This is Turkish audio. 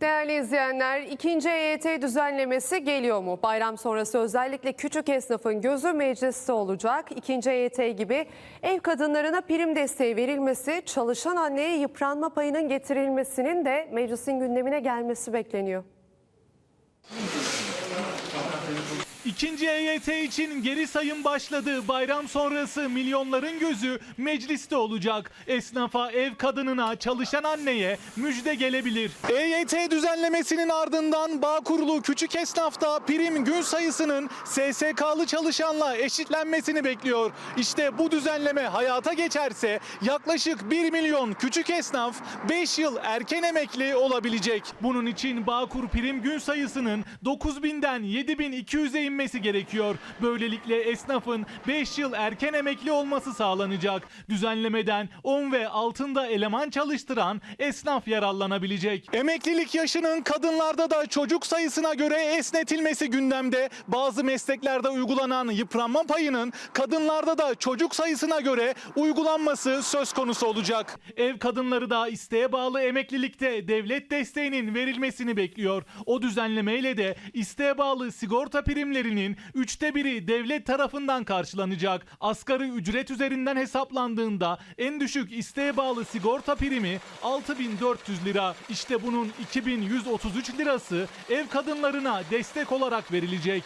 Değerli izleyenler, ikinci EYT düzenlemesi geliyor mu? Bayram sonrası özellikle küçük esnafın gözü mecliste olacak. İkinci EYT gibi ev kadınlarına prim desteği verilmesi, çalışan anneye yıpranma payının getirilmesinin de meclisin gündemine gelmesi bekleniyor. İkinci EYT için geri sayım başladı. Bayram sonrası milyonların gözü mecliste olacak. Esnafa, ev kadınına, çalışan anneye müjde gelebilir. EYT düzenlemesinin ardından Bağkurlu küçük esnafta prim gün sayısının SSK'lı çalışanla eşitlenmesini bekliyor. İşte bu düzenleme hayata geçerse yaklaşık 1 milyon küçük esnaf 5 yıl erken emekli olabilecek. Bunun için Bağkur prim gün sayısının 9000'den 7200'e inmesi gerekiyor. Böylelikle esnafın 5 yıl erken emekli olması sağlanacak. Düzenlemeden 10 ve altında eleman çalıştıran esnaf yararlanabilecek. Emeklilik yaşının kadınlarda da çocuk sayısına göre esnetilmesi gündemde. Bazı mesleklerde uygulanan yıpranma payının kadınlarda da çocuk sayısına göre uygulanması söz konusu olacak. Ev kadınları da isteğe bağlı emeklilikte devlet desteğinin verilmesini bekliyor. O düzenlemeyle de isteğe bağlı sigorta primlerinin üçte biri devlet tarafından karşılanacak. Asgari ücret üzerinden hesaplandığında en düşük isteğe bağlı sigorta primi 6400 lira. İşte bunun 2133 lirası ev kadınlarına destek olarak verilecek.